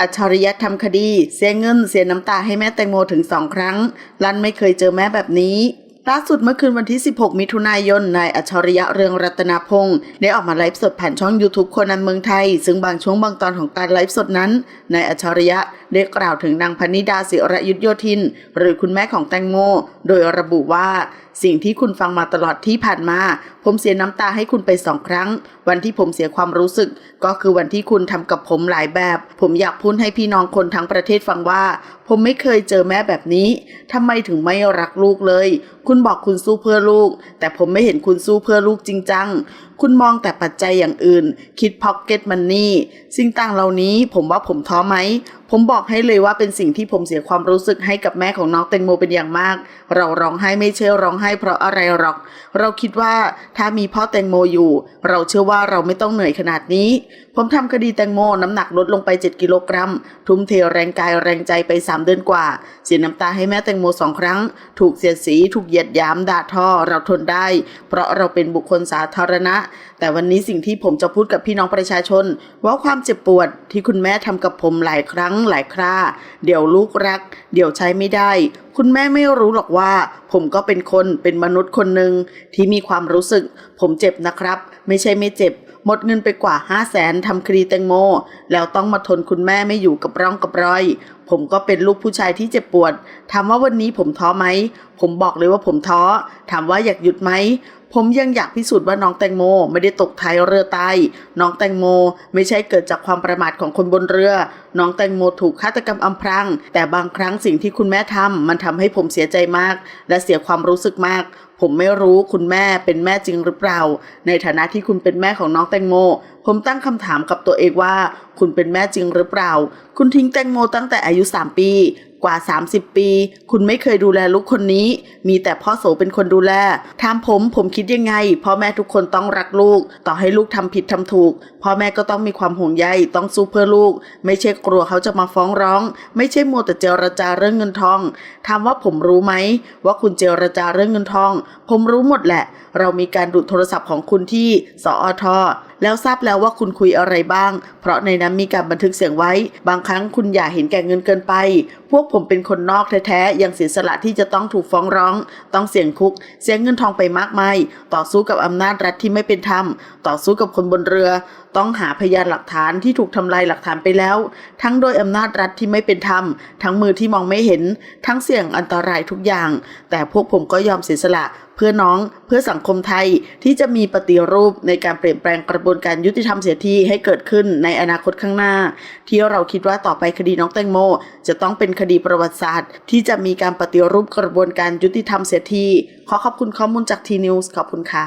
อัจฉริยะทำคดี เสียเงินเสียน้ำตาให้แม่แตงโมถึงสองครั้ง ลันไม่เคยเจอแม่แบบนี้ ล่าสุดเมื่อคืนวันที่ 16 มิถุนายน นายอัจฉริยะเรืองรัตนพงศ์ได้ออกมาไลฟ์สดผ่านช่อง YouTube คนนันเมืองไทย ซึ่งบางช่วงบางตอนของการไลฟ์สดนั้น นายอัจฉริยะได้กล่าวถึงนางพนิดาศิรยุทธโยธิน หรือคุณแม่ของแตงโม โดยระบุว่า สิ่งที่คุณฟังมาตลอดที่ผ่านมา ผมเสียน้ำตาให้คุณไปสองครั้ง วันที่ผมเสียความรู้สึก ก็คือวันที่คุณทำกับผมหลายแบบ ผมอยากพูดให้พี่น้องคนทั้งประเทศฟังว่า ผมไม่เคยเจอแม่แบบนี้ทำไมถึงไม่รักลูกเลยคุณบอกคุณสู้เพื่อลูก แต่ผมไม่เห็นคุณสู้เพื่อลูกจริงจัง คุณมองแต่ปัจจัยอย่างอื่น คิดพ็อกเก็ตมันนี่ สิ่งต่างเหล่านี้ผมว่าผมท้อไหม ผมบอกให้เลยว่าเป็นสิ่งที่ผมเสียความรู้สึกให้กับแม่ของน้องแตงโมเป็นอย่างมาก เราร้องไห้ไม่เชื่อร้องไห้เพราะอะไรหรอก เราคิดว่าถ้ามีพ่อแตงโมอยู่ เราเชื่อว่าเราไม่ต้องเหนื่อยขนาดนี้ ผมทำคดีแตงโมน้ำหนักลดลงไป 7 กิโลกรัม ทุ่มเทแรงกายแรงใจไป 3 เดือนกว่า เสียน้ำตาให้แม่แตงโมสองครั้ง ถูกเสียดสีถูกเหยียดยามด่าทอเราทนได้ เพราะเราเป็นบุคคลสาธารณะ แต่วันนี้สิ่งที่ผมจะพูดกับพี่น้องประชาชน ว่าความเจ็บปวดที่คุณแม่ทำกับผมหลายครั้งหลายคราเดี๋ยวลูกรัก เดี๋ยวใช้ไม่ได้ คุณแม่ไม่รู้หรอกว่า ผมก็เป็นคนเป็นมนุษย์คนหนึ่งที่มีความรู้สึก ผมเจ็บนะครับ ไม่ใช่ไม่เจ็บ หมดเงินไปกว่าห้าแสนทำคดีแตงโม แล้วต้องมาทนคุณแม่ไม่อยู่กับร่องกับรอย ผมก็เป็นลูกผู้ชายที่เจ็บปวด ถามว่าวันนี้ผมท้อไหม ผมบอกเลยว่าผมท้อ ถามว่าอยากหยุดไหม ผมยังอยากพิสูจน์ว่าน้องแตงโม ไม่ได้ตกท้ายเรือตาย น้องแตงโม ไม่ใช่เกิดจากความประมาทของคนบนเรือ น้องแตงโมถูกฆาตกรรมอำพราง แต่บางครั้งสิ่งที่คุณแม่ทำมันทำให้ผมเสียใจมาก และเสียความรู้สึกมากผมไม่รู้คุณแม่เป็นแม่จริงหรือเปล่า ในฐานะที่คุณเป็นแม่ของน้องแตงโม ผมตั้งคำถามกับตัวเองว่า คุณเป็นแม่จริงหรือเปล่า คุณทิ้งแตงโมตั้งแต่อายุ3 ปี กว่า 30 ปี คุณไม่เคยดูแลลูกคนนี้ มีแต่พ่อโสเป็นคนดูแลถามผมผมคิดยังไง พ่อแม่ทุกคนต้องรักลูก ต่อให้ลูกทำผิดทำถูก พ่อแม่ก็ต้องมีความห่วงใยต้องสู้เพื่อลูก ไม่ใช่กลัวเขาจะมาฟ้องร้อง ไม่ใช่มัวแต่เจรจาเรื่องเงินทองถามว่าผมรู้ไหมว่าคุณเจรจาเรื่องเงินทอง ผมรู้หมดแหละ เรามีการดูดโทรศัพท์ของคุณที่สอท แล้วทราบแล้วว่าคุณคุยอะไรบ้าง เพราะในนั้นมีการบันทึกเสียงไว้ บางครั้งคุณอย่าเห็นแก่เงินเกินไป พวกผมเป็นคนนอกแท้ๆ ยังเสียสละที่จะต้องถูกฟ้องร้อง ต้องเสี่ยงคุก เสียเงินทองไปมากมาย ต่อสู้กับอำนาจรัฐที่ไม่เป็นธรรม ต่อสู้กับคนบนเรือ ต้องหาพยานหลักฐานที่ถูกทำลายหลักฐานไปแล้ว ทั้งโดยอำนาจรัฐที่ไม่เป็นธรรม ทั้งมือที่มองไม่เห็น ทั้งเสี่ยงอันตรายทุกอย่าง แต่พวกผมก็ยอมเสียสละ พื่อน้องเพื่อสังคมไทยที่จะมีปฏิรูปในการเปลี่ยนแปลงกระบวนการยุติธรรมเสียทีให้เกิดขึ้นในอนาคตข้างหน้า ที่เราคิดว่าต่อไปคดีน้องแตงโม จะต้องเป็นคดีประวัติศาสตร์ ที่จะมีการปฏิรูปกระบวนการยุติธรรมเสียทีขอขอบคุณข้อมูลจากทีนิวส์ขอบคุณค่ะ